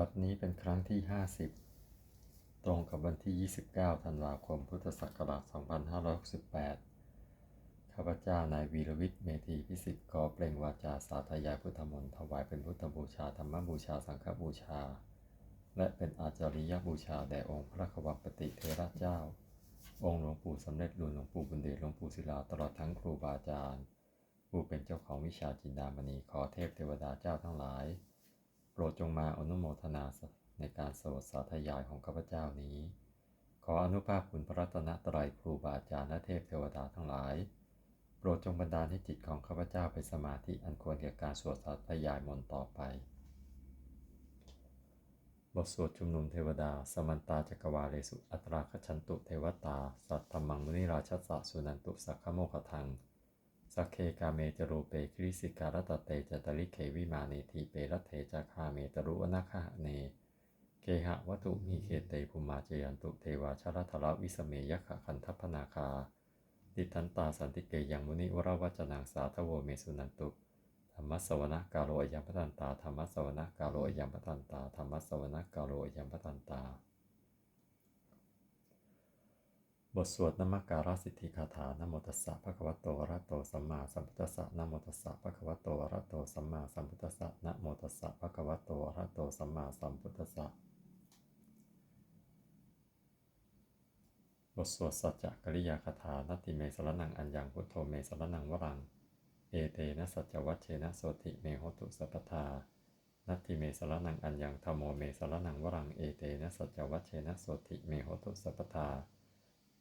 บัดนี้เป็นครั้งที่ 50 ตรงกับวันที่ 29 ธันวาคม พุทธศักราช 2568 ข้าพเจ้านายวีรวิทย์เมธีพิสิทธิ์ขอเปล่งวาจาสาธยายพุทธมนต์ถวายเป็นพุทธบูชาธรรมบูชาสังฆบูชา และเป็นอาจาริยบูชาแด่องค์พระขวัปติเทระเจ้า องค์หลวงปู่สำเร็จรุ่นหลวงปู่บุญเดชหลวงปู่ศิลาตลอดทั้งครูบาอาจารย์ผู้เป็นเจ้าของวิชาจินดามณีขอเทพเทวดาเจ้าทั้งหลาย รดจงมาอนุโมทนาในการสวดสาธยายของข้าพเจ้านี้ ขออนุภาพคุณพระรัตนตรัยครูบาอาจารย์และเทพเทวดาทั้งหลาย โปรดจงบันดาลให้จิตของข้าพเจ้าเป็นสมาธิอันควรแก่การสวดสาธยายมนต์ต่อไป บทสวดชุมนุมเทวดา สมันตาจักวาเลสุ อัตราคชันตุเทวตา สัตธรรมังมุนิราชสะสุนันตุสักขโมคทัง สักเคกาเมจรูเปคริสิการตเตจตริเควิมาเนทีเปรตเทจาคาเมตรุวนาคหะเนเคหะวัตุมีเคเตภูมาเจยันตุเทวาชรทรวิสเมยขะคันทัพนาคาติทันตาสันติเกยังมุนิวรวัจนังสาทโวเมสุนันตุธรรมสวนกาโลอยัมปตันตาธรรมสวนกาโลอยัมปตันตาธรรมสวนกาโลอยัมปตันตา บทสวดนมักการสิทธิคาถานโมตัสสะภะคะวะโตอะระโตสัมมาสัมพุทธัสสะนโมตัสสะภะคะวะโตอะระโตสัมมาสัมพุทธัสสะนโมตัสสะภะคะวะโตอะระโตสัมมาสัมพุทธัสสะบทสวดสัจจกริยาคาถานัตติเมสรนังอัญญังพุทโธเมสรนังวรัง เอเตนะสัจวัชเชนะโสติเมโหตุสัพทานัตติเมสรนังอัญญังธรรมโมเมสรนังวรังเอเตนะสัจวัชเชนะโสติเมโหตุสัพพทา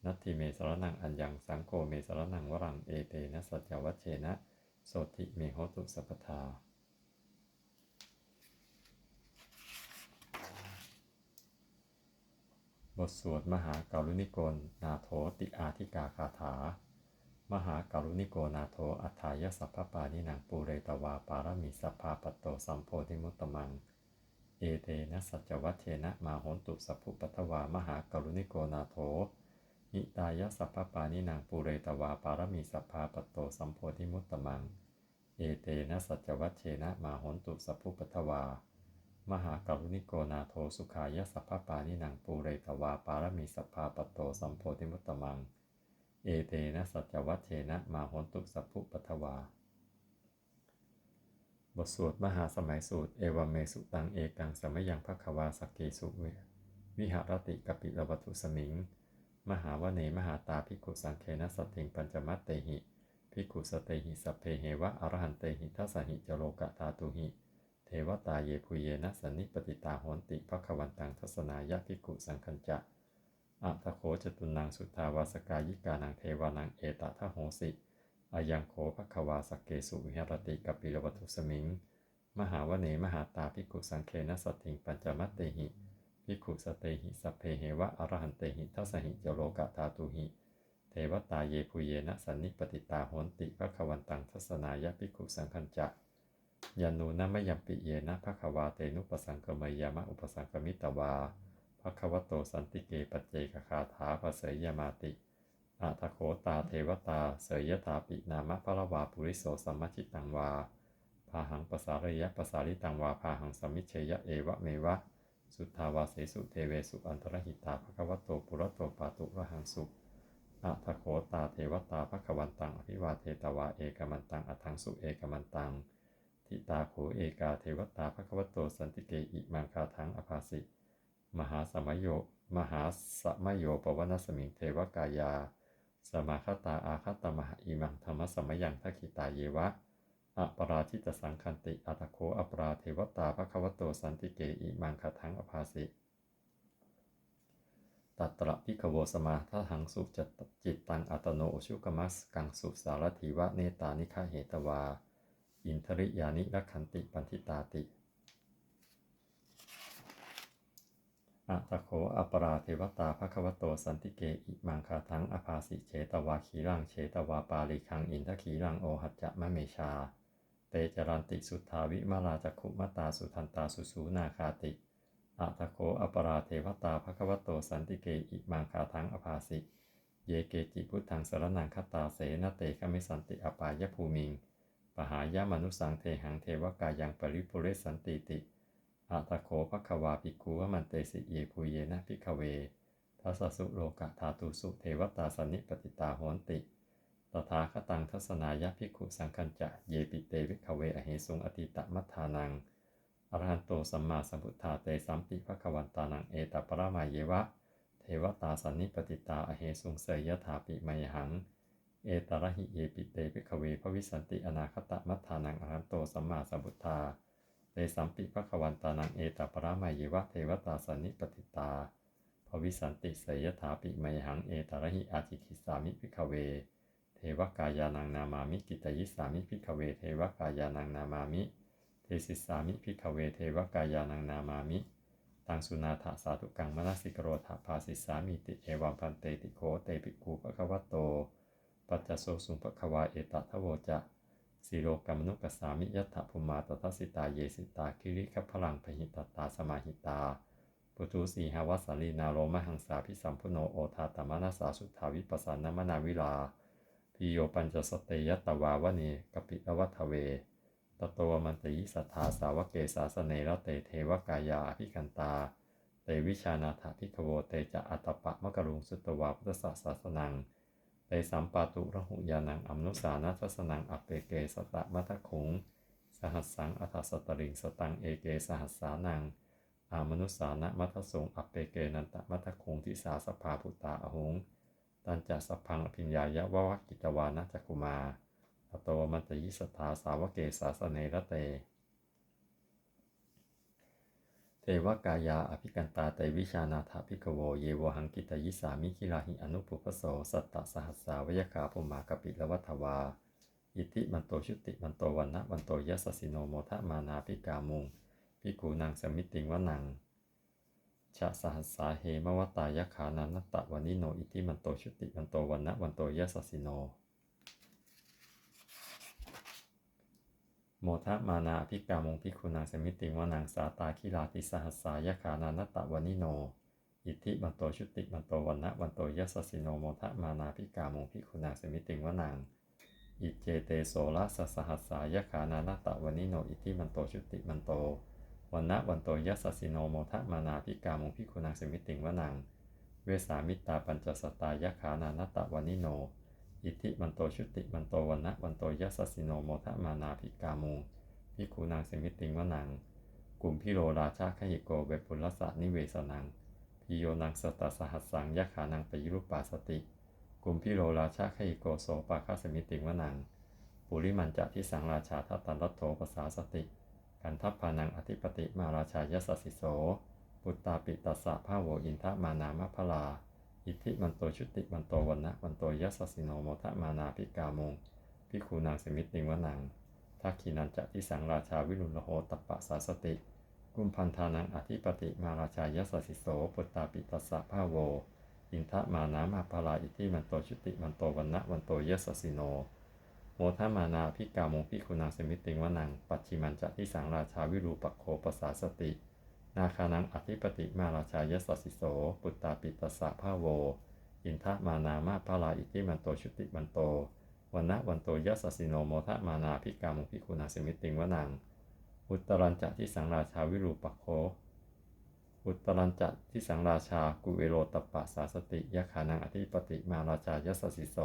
นัตถิเมสรนังอัญญังสังโฆเมสรนังวรังเอเตนะสัจจวัชเชนะโสติเมโหตุสัพทาบทสวดมหาการุณิโกนาโถติอาธิกาคาถา มหาการุณิโกนาโถอัฏายสัพพปานินางปูเรตวาปารมิสัพพาปโตสัมโพธิมุตตมัง เอเตนะสัจวัชเชนะมาโหนตุสัพพุปัทวามหาการุณิโกนาโถ นิตายสัพพปานินางปูเรตวาปารมิสัพพาปโตสัมโพธิมุตตมังเอเตนะสัจวัชเชนะมาหนตุสัพพุปัทวามหากรุณิโกนาโทสุขายสัพพปานินางปูเรตวาปารมีสัพพาปโตสัมโพธิมุตตมัง เอเตนะสัจวัชเชนะมาหนตุสัพพุปัทวา บทสวดมหาสมัยสูตรเอวเมสุตังเอกังสมยังภควาสกเกสุเววิหารติกปิลวัตุสมิง มหาวเนมหาตาภิกขุสังเคนะสัตถิงปัญจมัตเตหิภิกขุสเตหิสัพเพเหวะอรหันเตหิทัสหิจโลกะตาตุหิ เทวตาเยภูเยนะสันนิปติตาโหนติภควันตังทัศนายะภิกขุสังคัญจะอัตโขจตุนังสุทาวาสกายิกานังเทวานังเอตทะโหสิอายังโขภควาสกเกสุวิหรติกปิลวัตุสมิง มหาวเนมหาตาภิกขุสังเคนะสัตถิงปัญจมัตเตหิ ภิกขุสเตหิสัพเพเหวะอรหันเตหิทัสหิจโลกะตาตุหิ เทวตาเยภูเยนะสันนิปติตาโหนติภควันตังทัศนายะภิกขุสังคัญจะยานูนะมยัมปิเยนะภะควาเตนุปสังกมยามะอุปสังกมิตวาภะควโตสันติเกปัจเจกคาถาภเสยยมาติอาทโขตาเทวตา เสยยถาปินามะพระวาปุริโสสัมมชิตังวาพาหังปสารยะปสาริตังวาพาหังสมิเชยะเอวะเมวะ สุทธาวาเสสุเทเวสุอันตรหิตาภคะวะโตปุรโตปาตุระหังสุอาทโขตาเทวตาภควันตังอภิวาเทตวาเอกมันตังอัทังสุเอกมันตังทิตาโขเอกาเทวตาภควโตสันติเกอิมังคาทังอภาสิมหาสมัยโยมหาสมัยโยปวนสมิงเทวกายา สมาคตาอาคตมหาอิมังธรรมสมัยยังทักขิตาเยวะ อปราชิตสังคันติ อัตโคอปราเทวตาภควโตสันติเกอิมังคทังอภาสิตัตระพิกโวสมาทหังสุจจิตตังอัตโนอุชุกมัสกังสุสารถีวะเนตานิฆาเหตวา อินทริยานิรักขันติปันทิตาติอัตโขอปราเทวตาภควโตสันติเกอิมังคาทังอภาสิเฉตวาขีรังเฉตวาปาลิคังอินทขีรังโอหัจจะมะเมชา เตจรันติสุทธาวิมาลาจักขุมตาสุทันตาสุสูนาคาติอัตโขอปราเทวตาภควโตสันติเกอิมังคาทังอภาสิ เยเกจิพุทธังสรนังคตาเสนเตคมิสันติอปายภูมิง ปหายามนุสังเทหังเทวกายังปริปุเรสันติติอาตโคภควาภิกขุวมันเตสิเยภูเยนะภิกเวทัสสสุโลกะธาตุสุเทวตาสนิปติตาโหนติ ตถาคตังทัศนายะภิกขุสังคัญจะ เยปิเตวิขเวอเหสุงอติตะมัทธานัง อรหันโตสัมมาสัมพุทธาเตสัมปิภควันตานังเอตปรมาเยวะ เทวตาสันนิปติตาอเหสุงเสยยถาปิไมหัง เอตระหิเยปิเตภิขเวภวิสันติอนาคตมัทธานังอรหันโตสัมมาสัมพุทธาเตสัมปิภควันตานังเอตปรมาเยวะ เทวตาสันนิปติตาภวิสันติเสยยถาปิไมหัง เอตระหิอาจิคิสามิภิกขเว เทวกายานังนามามิกิตยิสามิภิกเวเทวกายานังนามามิ เทสิสามิภิกเวเทวกายานังนามามิ ตังสุนาถาสาธุกังมนสิกโรธาภาสิสามิติเอวังพันเตติโคเตปิกูปะคะวะโต ปัจจโสสุปะคะวาเอตทะโวจะสีโลกัมมนุกัสสามิยัตถภูมาตทัสสิตาเยสิตาคิริคัพลังพหิตตาสมาหิตาปุตุสีหวัสสลีนาโรมหังสาพิสัมพุโนโอทาตมนาสาสุทธาวิปัสสานมนาวิลา พิโยปัญจสเตยตวาวเนกปิตวัทเวตโตมันติสัทธาสาวเกสาสเนระเตเทวกายาอภิกันตา เตวิชานาถาพิกโวเตจะอัตตปะมะกรุงสุตวาพุทธศาสสนัง เตสัมปาตุระหุยานังอัมนุสานัสสนังอเปเกสตะมัทคุง สหัสสังอัฏฐสตริงสตังเอเกสหัสสานัง อามนุสานะมัทสงอเปเกนันตะมัทคุงทิสาสภาพุตตาอหง ตันจะสพพังอภิญญายะวะวะกิตวานะจักุมาตโตมันตยิสทธาสาวเกสาสเนระเต เทวกายาอภิกันตาเตวิชานาถาภิกโวเยวหังกิตยิสามิคิลาหิอนุปุพโสสัตตสหัสสาวยคาภุมากปิละวัทวา อิติมันโตชุติมันโตวันนะวันโตยสสิโนโมทะมานาภิกามุงภิกขุนางสมิติงวนัง ชะสหัสสาเหมวตายขานันนตะวันิโนอิติมันโตชุติมันโตวันนะวันโตยัสสสิโนโมทะมานาภิกามงพิคุณางสมิติงวานางสาตาคิลาติสหัสสายขานานตะวานิโนอิทิมันโตชุติมันโตวันนะวันโตยัสสสิโน โมทะมานาภิกามงพิคุณางสมิติงวานางอิเจเตโสละสสหัสสายขานานตะวานิโนอิทิมันโตชุติมันโต วันนะวันโตยัสสิโนโมทะมานาภิกามงพิคุณางสมิติงวนางเวสามิตาปัญจสตายะขานานตะวานิโน อิทิมันโตชุติมันโตวันนะวันโตยัสสิโนโมทะมานาภิกามุงพิคูนางสมิติงวนังกลุ่มพิโรราชาขหิโกเวปุลสะนิเวสนังพิโยนังสตสหัสสังยะขานังปยิรุปปัสติ กลุ่มพิโรราชาขหิโกโสปาคาสมิติงวนัง ปุริมันจะที่สังราชาทัตตันรัตโถปสาสติ กันทัพพานังอธิปติมาราชายสสสิโส ปุตตาปิตัสสะภาโวอินทมานามะพลา อิทธิมันโตชุติมันโตวันนะวันโตยัสสิโนโมทะมานาภิกามงพิคูนางสมิติงวนังทักขินันจะที่สังราชาวิรุณโหตปปะสาสติ กุมพันธานังอธิปติมาราชายสสสิโส ปุตตาปิตัสสะภาโวอินทมานามาพลาอิทธิมันโตชุติมันโตวันนะวันโตยัสสิโน โมทมานาพิกามงพิคูนางสมิติงวนัง ปัจฉิมันจะที่สังราชาวิรูปโคปสาสติ นาคานังอธิปติมาราชายสสสิโส ปุตตาปิตัสสะภาโว อินทมานามาพลาอิทิมันโตชุติมันโตวันนะวันโตยัสสิโนโมทะมานาพิกามุพิคุณาสมิติงวนัง อุตตรัญจะที่สังราชาวิรูปโค อุตตรัญจะที่สังราชากุเวโรตปะสาสติยะขานังอธิปติมาราชายสสสิโส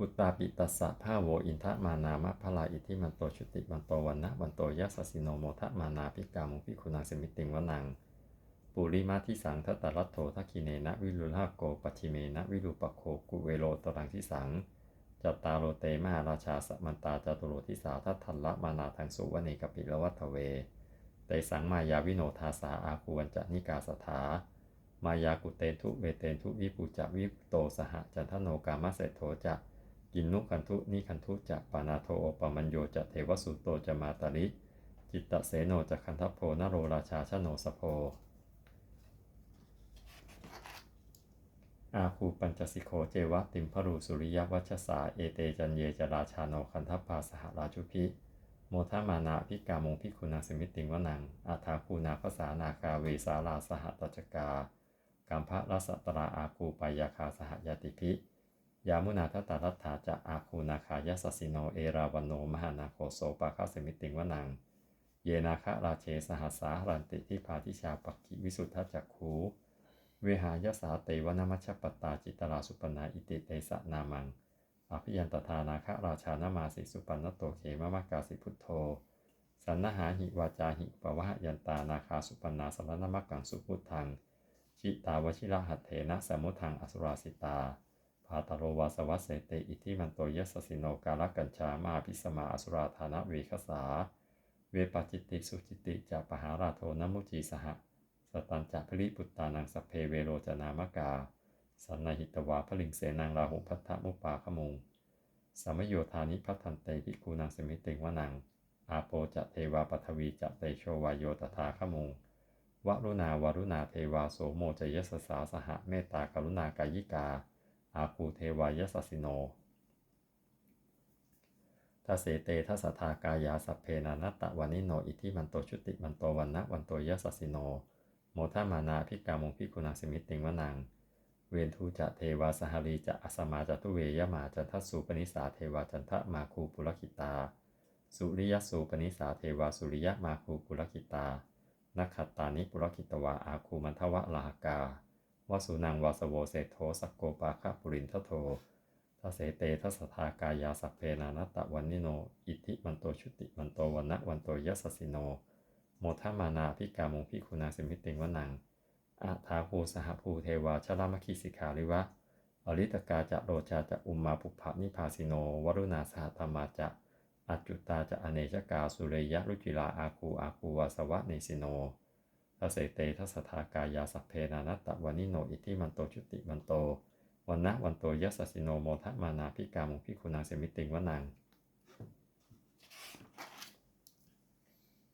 ปุตตาปิตัสสะภาโวอินทะมานามะพลาอิทธิมันโตชุติมันโตวันนะวันโตยัสสิโนโมทะมานาพิกามุพิคุณาสมิติงวนัง ปุริมาทิสังทัตตรัตโถทักิเนนะวิรุลหโกปัชิเมนะวิรูปโคกุเวโรตรังทิสังจัตตาโรเตมหาราชาสมันตาจตุโรทิสาทัทันละมานาทังสุวเนกปิละวัตเวเตสังมายาวิโนทาสาอาคูวันจะนิกาสถามายากุเตนทุเวเตนทุวิปุจะวิปโตสหจันทโนกามะเสโถจะ กินนุคันทุนิคันทุจะปานาโทโอปมัญโยจะเทวสุโตจะมาตาริจิตตเสโนจะคันทัพโพนโรราชาชโนสโพอาคูปัญจสิโคเจวะติมพรูสุริยวัชสาเอเตจันเยจราชาโนคันทัพพาสหราชุพิโมทามานาพิกามงพิคุณาสมิติงวนังอาทาคูนาภาษานาคาเวสาลาสหตจกากัมพระรัสตราอาคูปายาคาสหยติพิ ยามุนาทตารัตถาจะอาคูนาคายสสสิโนเอราวันโนมหานาโคโสปาคาสมิติงวนัง เยนาคะราเชสหัสสารันติที่พาทิชาปักขิวิสุทธจักขูเวหายสาเตวนมัชปตาจิตราสุปนาอิติเตสะนามัง อภิยันตทานาคะราชานามาสิสุปันนโตเขมมะกาสิพุทโธ สันนหาหิวาจาหิปวะยันตานาคาสุปนาสรณมักกังสุพุทธังจิตาวชิระหัตเถนะสมุทังอสุราสิตา พาตโรวาสวัสเสเตอิทิมันโตยสสิโนกาลกัญชามาพิสมาอสุราธานะเวคสา เวปจิติสุจิติจะปหาราโทนมุจีสหะสตันจะพริปุตตานังสเพเวโรจนามกา สันนหิตวาพลิงเสนังราหุพัทธมุปาขมุงสมโยธานิพัทันเตภิกขุนางสมิติงวนัง อาโปจะเทวาปทวีจะเตโชวายโยตถาขมุงวรุณาวรุณาเทวาโสโมจยสสาสหะเมตตากรุณากายิกา อาคูเทวายสสิโนทัเสเตทัสทากายาสัพเพนานัตตะวานิโน อิทิมันโตชุติมันโตวันนะวันโตยสสิโน โมทามานาพิกามงพิกุณาสมิติงวนัง เวนทูจะเทวาสหรีจะอสมาจตุเวยมาจันทสูปนิสาเทวาจันทมาคูปุรคิตา สุริยสูปนิสาเทวาสุริยมาคูปุรคิตานักขัตตานิปุรคิตวาอาคูมันทวะลาหกา วสุนังวาสโวเศโทสกโกปาคะปุรินทโททัเสเตทัสทากายาสัพเพนานัตตะวันนิโน อิทิมันโตชุติมันโตวันนะวันโตยัสสิโน โมทามานาพิกามุงพิคุณาสิมิติงวนังอาทาภูสหภูเทวาชลามคิสิกาลิวะ อริตกาจะโรชาจะอุมมาปุภะนิพาสิโน วรุณาสหธรรมาจะอัจจุตาจะอเนชกาสุเรยะรุจิลาอาคูอาคูวาสวะเนสิโน ทัเสเตทัสทากายาสัพเพนานัตตะวันนิโนอิทิมันโตชุติมันโตวันนะวันโตยัสสิโนโมทะมานาพิกามุพิคุณาเสมิติงวนัง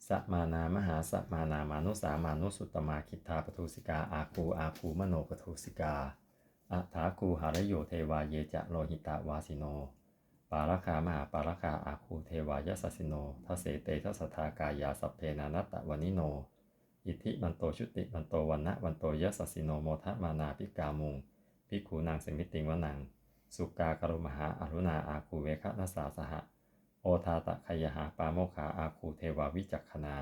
สัมานามหาสัมานามานุสามานุสุตมาคิทาปทุสิกาอาคูอาคูมโนปทุสิกาอัฏาคูหารโยเทวาเยจะโลหิตาวาสิโน ปาราคามหาปาราคาอาคูเทวายสสิโนทเสเตทัสทากายาสัพเพนานัตตะวันิโน อิทิมันโตชุติมันโตวันนะวันโตยสสิโนโมทะมานาพิกามุงภิกขุนางสมิติงวนัง สุกากรุมหาอรุณาอาคูเวคะนัสสาสหะ โอทาตะขยหาปาโมขาอาคูเทวาวิจักขณา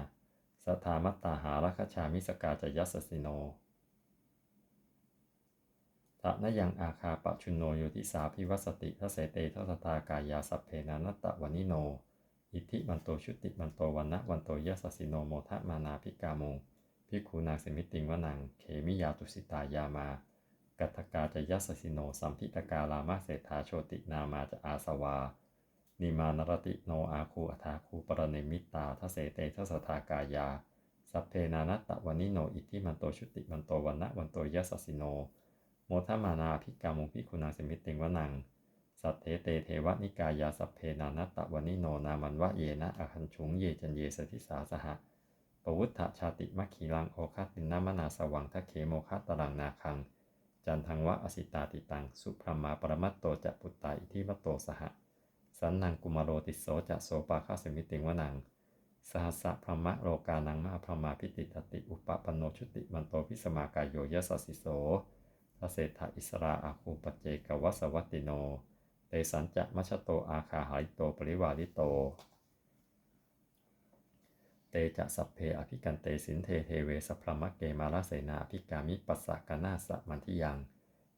สทามัตตาหารัคชามิสกาจยัสสิโนทะนยังอาคาปชุนโนโยติสาพิวัสติทเสเตทัสตากายาสัพเพนานัตตะวานิโน อิทิมันโตชุติมันโตวันนะวันโตยสสิโนโมทะมานาพิกามง พิคูนางสมิติงวนังเขมิยาตุสิตายามากัตกาจะยัสสิโนสัมพิตกาลามาเศรษฐาโชตินามาจะอาสวา นิมานรติโนอาคูอัฐาคูปรเนมิตาทเสเตทสทากายา สัพเพนานัตตะวันิโนอิทิมันโตชุติมันโตวันนะวันโตยัสสิโน โมทมานาภิกามุพิคุณาสมิติงวนัง สัตเทเตเทวนิกายาสัพเพนานัตตะวันิโนนามันวะเยนะอคันชุงเยจันเยสทิสาสหะ ปวุฒชชาติมัคคีลังโอคาตินนามนาสวังทะเคโมคาตรังนาคัง จันทังวะอสิตาติตัง สุพรมาปรมัตโตจะปุตตาอิทิวัตโตสหะสันนังกุมารโรติโสจะโสปาคาสมิติงวนัง สหัสะพรหมะโลกานังมาพรหมาพิติตติอุปปันโนชุติมันโตพิสมากายโยยสสิโสทเศธาอิสราอาคูปเจกวัสวัติโน เตสันจะมัชโตอาคาหายโตปริวาริโต เตจะสัพเพอภิกันเตสินเทเทเวสพรมะเกมาลเสนาอภิกามิปัสสะกนาสะมันทิยัง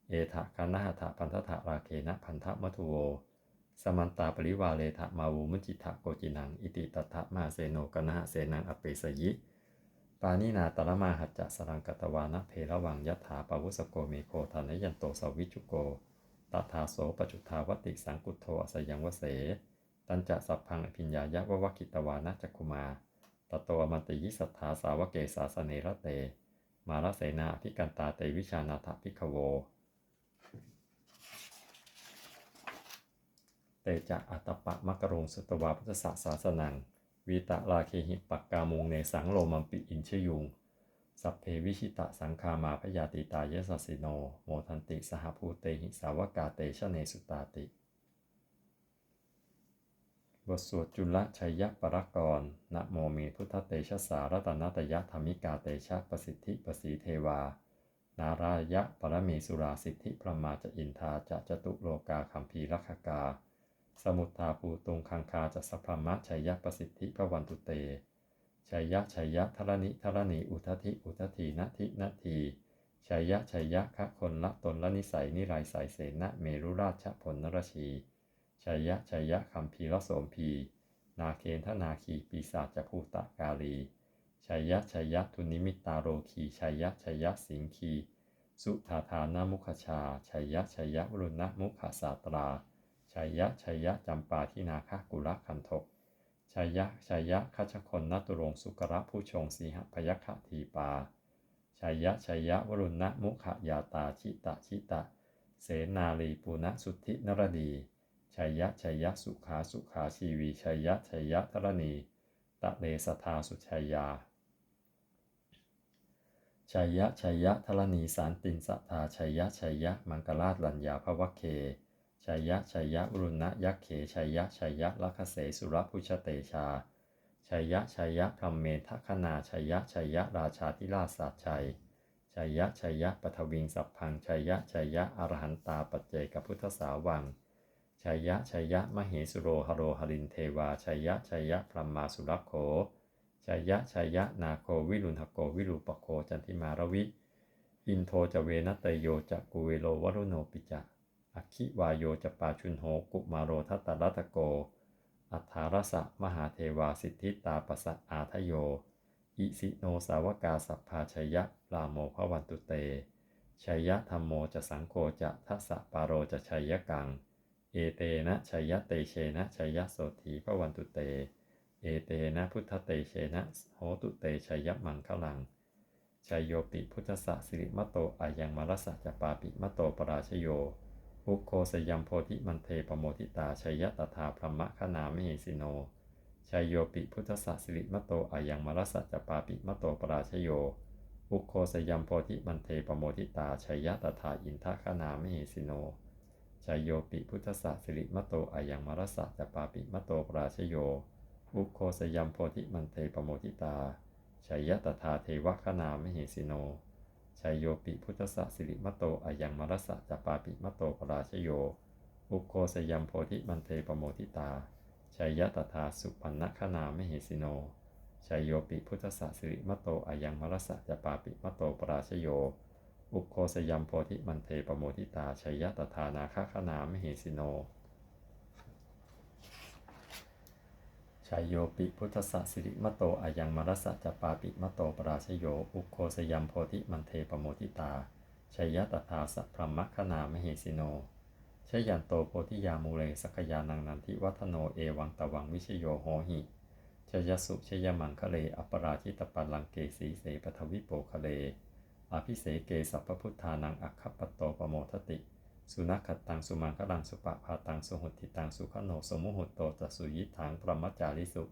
เอทะกนาถะพันธะราเคนะพันธะมัทุโว สมันตาปริวาเลทะมาวูมุจิทะโกจินัง อิติตถะมาเสโนกนะเสนังอเปสยิ ปานินาตระมาหัจจะสรังกตวานะเพระวังยัตถาปวุสโกเมโคทานยันโตสวิจุโกตถาโสปจุทาวติสังกุโทอสยังวเส ตันจะสัพพังอภิญญายะวะวกิตวานะจักคุมา ตโตอมติยิสัทธาสาวเกสาสเนระเต มาลเสนาพิกันตาเตวิชานาถพิกโว เตจะอัตปะมะกรงสุตวาพุทธศาสาสนัง วีตะลาเคหิปักกามุงเนสังโลมัมปิอินชยุง สัพเพวิชิตะสังคามาพยาติตายสสิโน โมทันติสหภูเตหิสาวกาเตชเนสุตาติ บทสวดจุลชัยยะปรกรนะโมมีพุทธเตชะสารตนตยะธรรมิกาเตชะประสิทธิประสีเทวา นารายะปรมีสุราสิทธิพระมาจะอินทาจะจตุโลกาคัมภีรักกา สมุทธาภูตุงคังคาจะสัพพมะชัยยะประสิทธิพระวันตุเตชัยยะชัยยะธรณิธรณีอุทธิอุทธีนทินทีชัยยะชัยยะคะคนละตนละนิสัยนิไรสายเสนะเมรุราชผลนรชี ชัยยะชัยยะคัมภีรโสมพี นาเคนทนาคีปีศาจภูตะกาลีชัยยะชัยยะทุนิมิตาโรคีชัยยะชัยยะสิงคี สุธาธานามุขชาชัยยะชัยยะวรุณมุขสาตราชัยยะชัยยะจำปาทินาคกุลคันทกชัยยะชัยยะคัชคนนัตุรงสุกระผู้ชงสีหพยัคฆทีปาชัยยะชัยยะวรุณมุขยาตาชิตะชิตะ เสนาลีปุณสุทธินรดี ชัยยะชัยยะสุขาสุขาชีวีชัยยะชัยยะธรณีตะเลสทาสุชัยยาชัยยะชัยยะธรณีสารตินสัทธาชัยยะชัยยะมังกราชลัญญาภวเคชัยยะชัยยะวรุณยักเขชัยยะชัยยะลัคเสสุรพุชเตชาชัยยะชัยยะพรหมเมทัคณาชัยยะชัยยะราชาธิราชสัจชัยชัยยะชัยยะปทวิงสัพพังชัยยะชัยยะอรหันตาปัจเจกพุทธสาวัง ชัยยะชัยยะมเหสุโรหโรหรินเทวาชัยยะชัยยะพรหมาสุรักโขชัยยะชัยยะนาโควิรุณหโกวิรูปโคจันทิมารวิ อินโทจเวนัตโยจะกุเวโลวรุโนปิจะอคิวายโยจะปาชุนโหกุมาโรทัตตรัตโก อัฏฐารสะมหาเทวาสิทธิตาปสะอาทโย อิสิโนสาวกาสัพพาชัยยะปราโมภวันตุเตชัยยะธรรมโมจะสังโฆจะทัสสะปาโรจะชัยยะกัง เอเตนะชัยยะเตเชนะชัยยะโสธีภวันตุเต เอเตนะพุทธเตเชนะโหตุเตชัยยะมังคลังชัยโยปิพุทธสสะสิริมะโตอายังมรสสะจะปาปิมะโตปราชโยอุโคสยัมโพธิมันเทปโมทิตาชัยยะตถาพรหมคณามเหสิโนชัยโยปิพุทธสสะสิริมะโตอายังมรสสะจะปาปิมะโตปราชโยอุโคสยัมโพธิมันเทปโมทิตาชัยยะตถาอินทคณามเหสิโน ชัยโยปิพุทธสสะสิริมโตอายังมรสะจะปาปิมโตปราชโย อุโคสยัมโพธิมันเทปโมทิตาชัยยะตถาเทวคณามเหสิโนชัยโยปิพุทธสสิริมโตอายังมรสะจะปาปิมโตปราชโย อุโคสยัมโพธิมันเทปโมทิตาชัยยะตถาสุปันนคณามเหสิโนชัยโยปิพุทธสสิริมโตอายังมรสะจะปาปิมโตปราชโย อุโคสยัมโพธิมันเทปโมทิตาชัยยะตถานาคคณามเหสิโนชัยโยปิพุทธสสิริมโตอายังมรสะจปาปิมโตปราชโย อุโคสยัมโพธิมันเทปโมทิตาชัยยะตถาสัพพรหมคณามเหสิโนชยันโตโพธิยามูเลสกยานังนันทิวัฒโนเอวังตวังวิชโยโหหิชยสุชยมังคะเลอปราชิตปัลลังเกสีเสปทวิโปคะเล อภิเสเกสัพพพุทธานังอัคคปโตปโมทติ สุนัขขตังสุมังคลังสุปะพาตังสุหุติตังสุขโนสมุหุตโตจัสสุยิถังปรมจาริสุ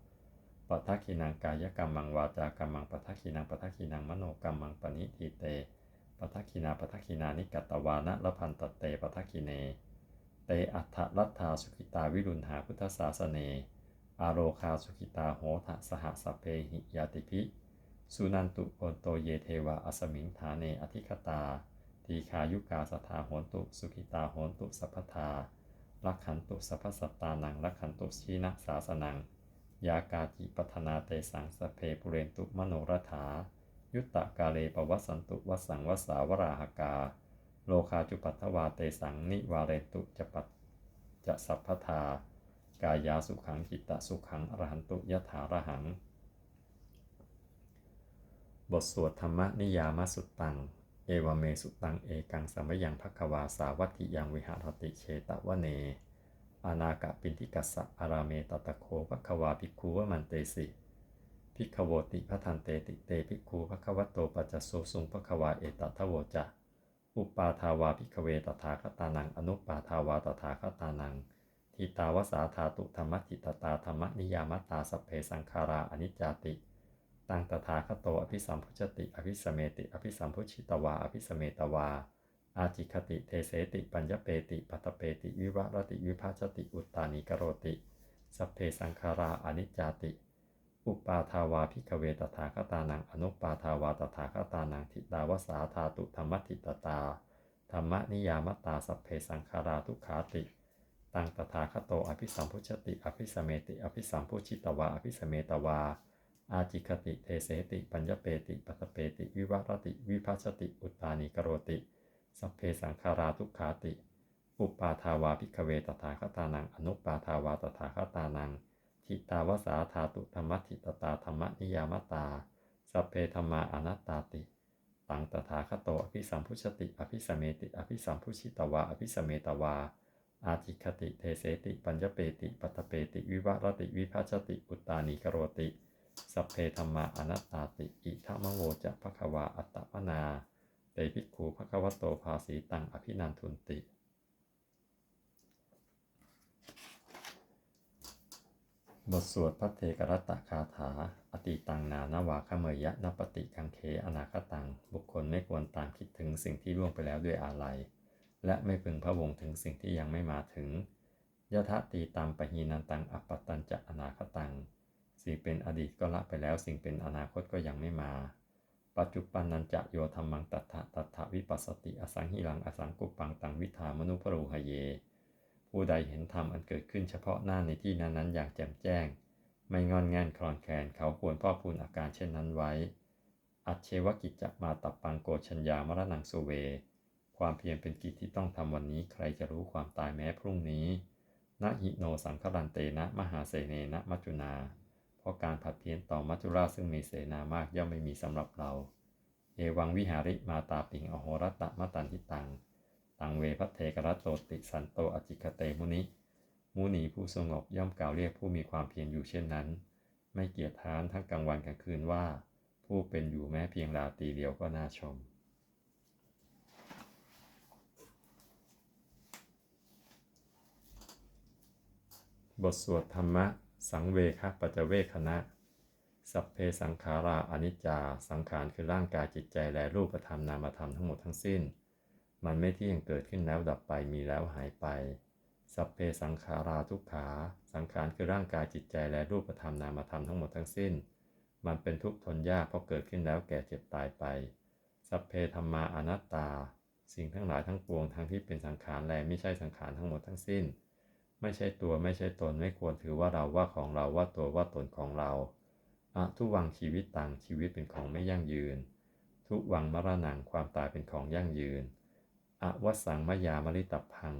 ปะทักขินังกายกรรมังวาจากรรมังปะทักขินังปะทักขินังมโนกรรมังปณิทิเตปะทักขินาปะทักขินานิกัตวานะละพันตเตปะทักขิเน เตอัฏฐรัตถาสุขิตาวิรุณหาพุทธศาสเน อาโรคาสุขิตาโหทะสหสพเพหิยาติภิ สุนันตุโอนโตเยเทวาอสมิงฐาเนอธิคตา ทีคายุกาสถาโหนตุสุขิตาโหนตุสัพพทาลักขันตุสัพพสัตตานังลักขันตุชีนะสาสนัง ยากาจิปัฒนาเตสังสเพปุเรนตุมโนรถา ยุตตะกาเลปวัสันตุวัสังวสาวราหกา โลคาจุปัทวาเตสังนิวาเรตุจะปัจจะสัพพทากายาสุขังจิตตสุขังอรหันตุยถารหัง บทสวดธรรมนิยามสุตตัง เอวเมสุตัง เอกังสมยังภควาสาวัติยังวิหารติเชตวเน อานากะปินทิกัสสะอาราเมตตะโคภควาภิกขุวมันเตสิภิกขโวติพระทันเตติเตภิกขุภควัตโตปัจจโสสุงภควาเอตทโวจะ อุปปาทาวาภิกเวตถาคตานัง อนุปปาทาวาตถาคตานังทิตาวสาธาตุธรรมทิตตาธรรมนิยามตาสเพสังขาราอนิจจติ ตังตถาคโตอภิสัมพุชติ อภิสเมติ อภิสัมพุชิตวา อภิสเมตวา อาจิคติเทเสติ ปัญญเปติ ปัตเปติ วิวรติ วิภาชติ อุตตานิกโรติ สัพเพสังขาราอนิจจาติ อุปาทาวาภิกเวตถาคตานัง อนุปาทาวาตถาคตานังทิตาวสาธาตุธรรมทิตตา ธรรมนิยามตาสัพเพสังขาราทุขาติตังตถาคโต อภิสัมพุชติ อภิสเมติ อภิสัมพุชิตวา อภิสเมตวา อาจิคติเทเสติ ปัญญเปติ ปัตเปติ วิวัรติ วิภัชติ อุตานิกโรติ สัพเพสังขาราทุกขาติ อุปาทาวาพิกเวตถาคตานัง อนุปาทาวาตถาคตานัง ทิตาวสาธาตุธรรมทิตตาธรรมนิยามตา สัพเพธรรมาอนัตตาติตังตถาคโตอภิสัมพุชติ อภิสเมติ อภิสัมพุชิตวา อภิสเมตวา อาจิคติเทเสติ ปัญญเปติ ปัตเปติ วิวัรติ วิภัชติ อุตตานิกโรติ สัพเพธรรมาอนัตตาติ อิทัมโวจะภควาอัตตปนาเตภิกขูภควโตภาสีตังอภินันทุนติ บทสวดพระเทกรัตตคาถา อติตังนานาวาคเมยะนปฏิกังเคอนาคตัง บุคคลไม่ควรตามคิดถึงสิ่งที่ล่วงไปแล้วด้วยอาลัย และไม่พึงพะวงถึงสิ่งที่ยังไม่มาถึงยะทะตีตามปหีนันตังอัปปตันจะอนาคตัง สิ่งเป็นอดีตก็ละไปแล้ว สิ่งเป็นอนาคตก็ยังไม่มา ปัจจุบันนันจะโยธรรมังตัทธะตัทธวิปัสสติ อสังหิรัง อสังกุปังตังวิธามนุพรูหเย ผู้ใดเห็นธรรมอันเกิดขึ้นเฉพาะหน้าในที่นั้นๆอย่างแจ่มแจ้ง ไม่งอนแงนคลอนแคลนเขาควรพ่อพูนอาการเช่นนั้นไว้ อัจเชวกิจจะมาตับปังโกชัญญามรณังสุเว ความเพียรเป็นกิจที่ต้องทำวันนี้ใครจะรู้ความตายแม้พรุ่งนี้นะหิโนสังครันเตนะ มหาเสเนนะมัจจุนา เพราะการผัดเพี้ยนต่อมัจจุราชซึ่งมีเสนามากย่อมไม่มีสำหรับเรา เอวังวิหาริมาตาปิงอโหรตะมะตันทิตัง ตังเวพัเทกรัตโตติสันโตอจิคเตมุนิ มุนีผู้สงบย่อมกล่าวเรียกผู้มีความเพียรอยู่เช่นนั้น ไม่เกียจท้านทั้งกลางวันกลางคืนว่า ผู้เป็นอยู่แม้เพียงราตรีเดียวก็น่าชมบทสวดธรรมะ สังเวคะปัจเจเวคณะ สัพเพสังขาราอนิจจา สังขารคือร่างกายจิตใจและรูปธรรมนามธรรมทั้งหมดทั้งสิ้น มันไม่เที่ยงเกิดขึ้นแล้วดับไปมีแล้วหายไป สัพเพสังขาราทุกขา สังขารคือร่างกายจิตใจและรูปธรรมนามธรรมทั้งหมดทั้งสิ้น มันเป็นทุกข์ทนยากเพราะเกิดขึ้นแล้วแก่เจ็บตายไป สัพเพธรรมาอนัตตา สิ่งทั้งหลายทั้งปวงทั้งที่เป็นสังขารและไม่ใช่สังขารทั้งหมดทั้งสิ้น ไม่ใช่ตัวไม่ใช่ตนไม่ควรถือว่าเราว่าของเราว่าตัวว่าตนของเราอะทุวังชีวิตต่างชีวิตเป็นของไม่ยั่งยืน ทุวังมรณงความตายเป็นของยั่งยืนอะวสังมยามริตับพัง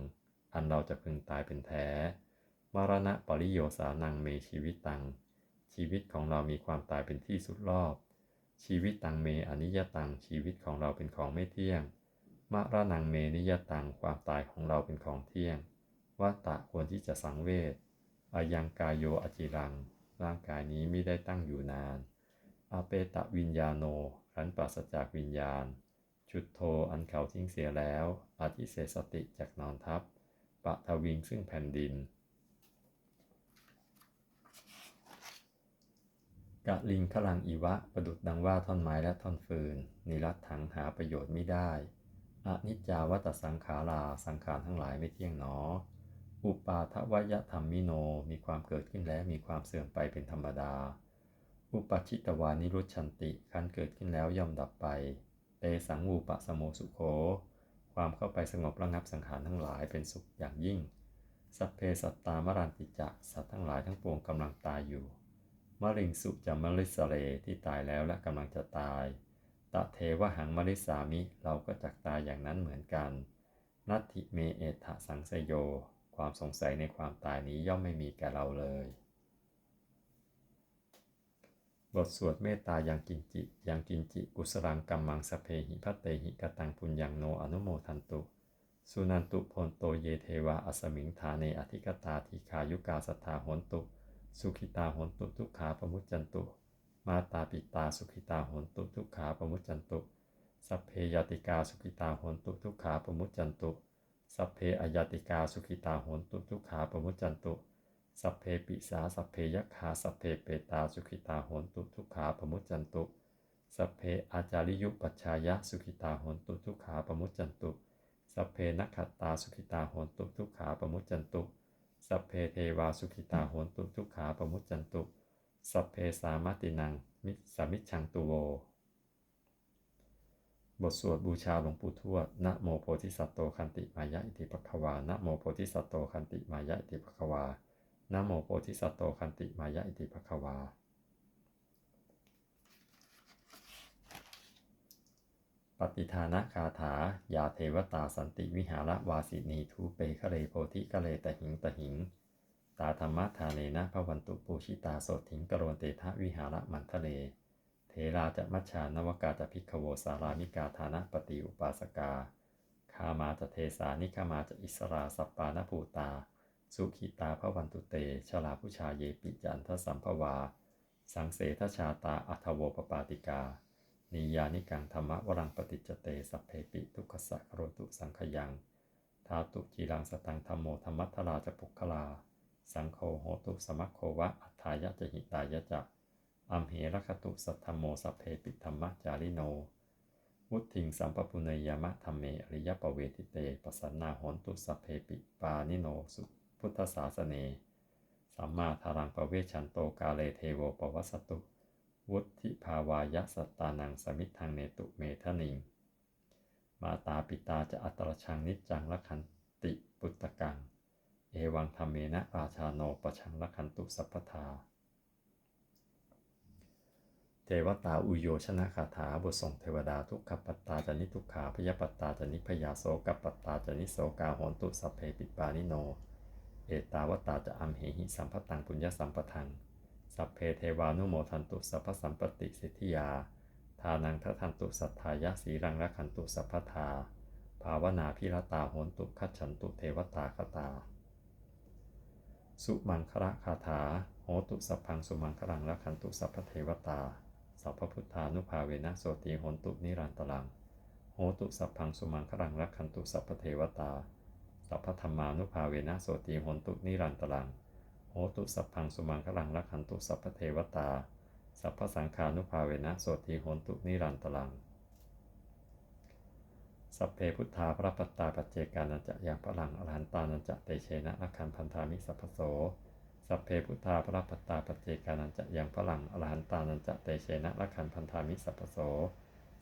อันเราจะพึงตายเป็นแท้ มรณะปริโยสานังเมชีวิตตัง ชีวิตของเรามีความตายเป็นที่สุดรอบ ชีวิตตังเมอนิยตัง ชีวิตของเราเป็นของไม่เที่ยงมรณังเมนิยตัง ความตายของเราเป็นของเที่ยง วัตตะควรที่จะสังเวชอายังกายโยอจิรัง ร่างกายนี้ไม่ได้ตั้งอยู่นานอาเปตะวิญญาโนขันปราศจากวิญญาณ ชุดโทอันเขาทิ้งเสียแล้วอาทิเสสติจากนอนทับปะทวิงซึ่งแผ่นดินกะลิงขลังอีวะ ประดุดดังว่าท่อนไม้และท่อนฟืน นิรัตถังหาประโยชน์ไม่ได้อนิจจาวัตสังขาราสังขารทั้งหลายไม่เที่ยงหนอ อุปาทวยธรรมมิโนมีความเกิดขึ้นและมีความเสื่อมไปเป็นธรรมดา อุปชิตวานิรุชันติคันเกิดขึ้นแล้วย่อมดับไปเตสังวูปะสโมสุโข ความเข้าไปสงบระงับสังขารทั้งหลายเป็นสุขอย่างยิ่ง สัพเพสัตตามรันติจะสัตว์ทั้งหลายทั้งปวงกำลังตายอยู่มะริงสุจะมริสเลที่ตายแล้วและกำลังจะตาย ตะเทวหังมริสามิเราก็จักตายอย่างนั้นเหมือนกัน นัตถิเมเอทะสังสยโย ความสงสัยในความตายนี้ย่อมไม่มีแก่เราเลย บทสวดเมตตายังกินจิ ยังกินจิ กุสรังกัมมังสเพหิพัตเตหิกตังปุญญังโนอนุโมทันตุ สุนันตุพลโตเยเทวาอสมิงฐาเนอธิกตาทีคายุกาสถาหนตุ สุขิตาหนตุทุกขาปมุจจันตุ มาตาปิตาสุขิตาหนตุทุกขาปมุจจันตุ สัพเพยติกาสุขิตาหนตุทุกขาปมุจจันตุ สัพเพอยติกาสุขิตาโหนตุทุกขาปมุจจันตุสัพเพปิสาสัพเพยคาสัพเพเปตาสุขิตาโหนตุทุกขาปมุจจันตุสัพเพอาจาริยุปัชชายะสุขิตาโหนตุทุกขาปมุจจันตุสัพเพนักขัตตาสุขิตาโหนตุทุกขาปมุจจันตุสัพเพเทวาสุขิตาโหนตุทุกขาปมุจจันตุสัพเพสามตินังมิสามิชังตุโว บทสวดบูชาหลวงปู่ทวด นะโมโพธิสัตโตคันติมายะอิติปะควา นะโมโพธิสัตโตคันติมายะอิติปะควา นะโมโพธิสัตโตคันติมายะอิติปะควา ปฏิทานคาถา ยาเทวตาสันติวิหารวาสินีทูเปคะเรโพธิกะเลตหิงตหิง ตาธรรมะทาเลนะพระวันตุปูชิตาโสถิงกรโรนเตทะวิหารมันทะเล เทราจะมัชชานวกาจะพิกขโวสารามิกาธานะปฏิอุปาสกาคามาจะเทสานิคามาจะอิสราสัปปานภูตา สุขิตาพระวันตุเต ชลาผู้ชาเยปิจันทสัมภวา สังเสทชาตาอัทโวปปาติกา นิยานิกังธรรมวรังปฏิจเตสัพเพปิทุกขสักโรตุสังขยังทาตุจีรังสตังธรรมโมธรรมัทธราจะปุคลา สังโฆโหตุสมัคโควะอัฏฐายะจะหิตายะจะ อัมเหรคตุสัทธมโมสัพเพปิธรรมจาริโน วุติงสัมปปุเนยามะธรรมเมอริยปเวทิเตปสันนาหนตุสัพเพปิปานิโนสุพุทธศาสเน สัมมาทารังปเวชันโตกาเลเทโวปวัสสตุ วุธิภาวายะสัตตานังสมิทังเนตุเมทนิง มาตาปิตาจะอัตรชังนิจจังละขันติปุตตกัง เอวังธรรมเมนะราชาโนปชังละขันตุสัพพทา ทวตาอุโยชนะคาถาบทส่งเทวดาทุกขปัตตาจนิทุกขาพยปัตตาจนิพยาโสกปัตตาจนิโสกาโหนตุสัพเพปิปานิโน เอตาวตาจะอัมเหหิสัมปตังปุญญสัมปทัง สัพเพเทวานุโมทันตุสัพพสัมปติสิทธิยา ทานังทัทันตุสัทธายะสีรังรักขันตุสัพพทา ภาวนาพิรตาโหนตุคัจฉันตุเทวตาคตา สุมังคระคาถาโหตุสัพพังสุมังคลังรักขันตุสัพพเทวตา สัพพุทธานุภาเวนะโสติโหนตุนิรันตรัง โหตุสัพพังสุมังคลังรักขันตุสัพพเทวตา สัพพธรรมานุภาเวนะโสติโหนตุนิรันตรัง โหตุสัพพังสุมังคลังรักขันตุสัพพเทวตา สัพพสังฆานุภาเวนะโสติโหนตุนิรันตรัง สัพเพพุทธาพระปัตตาปัจเจกานันจะยังพลังอรหันตานันจะเตเชนะรักขันพันธามิสัพพโส สัพเพพุทธาพระปัตตาปเจกานันจะยังพลังอรหันตานันจะเตเชนะรักขันพันธามิสัพโส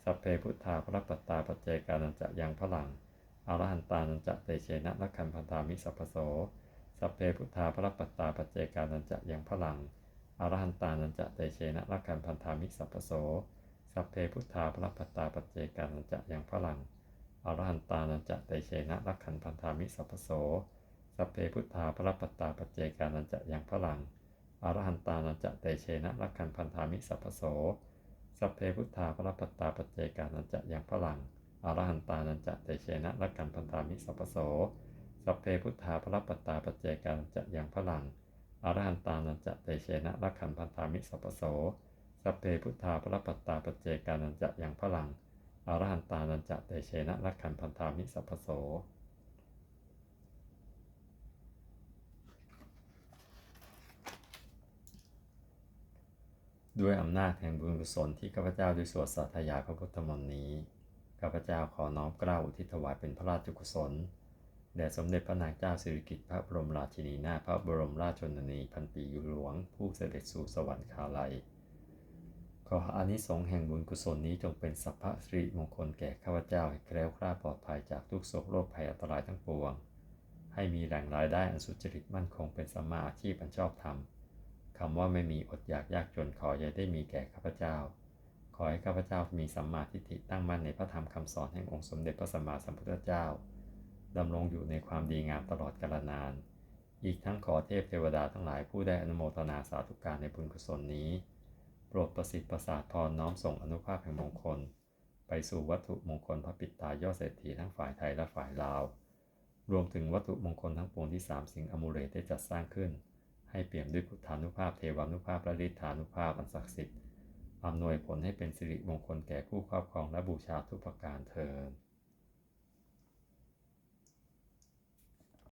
สัพเพพุทธาพระปัตตาปเจกานันจะยังพลังอรหันตานันจะเตเชนะรักขันพันธามิสัพโส สัพเพพุทธาพระปัตตาปเจกานันจะยังพลังอรหันตานันจะเตเชนะรักขันพันธามิสัพโส สัพเพพุทธาพระปัตตาปเจกานันจะยังพลังอรหันตานันจะเตเชนะรักขันพันธามิสัพโส สัพเพพุทธาพระปัตตาปัจเจกานันจะยังพลังอรหันตานันจะเตเชนะรักขันพันธามิสัพพโสสัพเพพุทธาพระปัตตาปัจเจกานันจะยังพลังอรหันตานันจะเตเชนะรักขันพันธามิสัพพโสสัพเพพุทธาพระปัตตาปัจเจกานันจะยังพลังอรหันตานันจะเตเชนะรักขันพันธามิสัพพโสสัพเพพุทธาพระปัตตาปัจเจกานันจะยังพลังอรหันตานันจะเตเชนะรักขันพันธามิสัพพโส ด้วยอำนาจแห่งบุญกุศลที่ข้าพเจ้าได้สวดสาธยายพระพุทธมนต์นี้ ข้าพเจ้าขอน้อมกล้าอุทิศถวายเป็นพระราชกุศลแด่สมเด็จพระนางเจ้าสิริกิติ์พระบรมราชินีนาถพระบรมราชชนนีพันปีอยู่หลวง ผู้เสด็จสู่สวรรคาลัย ขออานิสงส์แห่งบุญกุศลนี้จงเป็นสัพพะสิริมงคลแก่ข้าพเจ้าให้แคล้วคลาดปลอดภัยจากทุกโศกโรคภัยอันตรายทั้งปวง ให้มีแหล่งรายได้อันสุจริตมั่นคงเป็นสัมมาอาชีพอันชอบธรรม คำว่าไม่มีอดอยากยากจนขออย่าได้มีแก่ข้าพเจ้า ขอให้ข้าพเจ้ามีสัมมาทิฏฐิตั้งมั่นในพระธรรมคำสอนแห่งองค์สมเด็จพระสัมมาสัมพุทธเจ้าดำรงอยู่ในความดีงามตลอดกาลนาน อีกทั้งขอเทพเทวดาทั้งหลายผู้ได้อนุโมทนาสาธุการในบุญกุศลนี้ โปรดประสิทธิ์ประสาทพรน้อมส่งอนุภาพแห่งมงคล ไปสู่วัตถุมงคลพระปิตายอดเศรษฐีทั้งฝ่ายไทยและฝ่ายลาว รวมถึงวัตถุมงคลทั้งปวงที่สามสิ่งอมูเรตได้จัดสร้างขึ้น ให้เปี่ยมด้วยพุทธานุภาพเทวานุภาพและฤทธานุภาพอันศักดิ์สิทธิ์อำนวยผลให้เป็นสิริมงคลแก่ผู้ครอบครองและบูชาทุกประการเทอ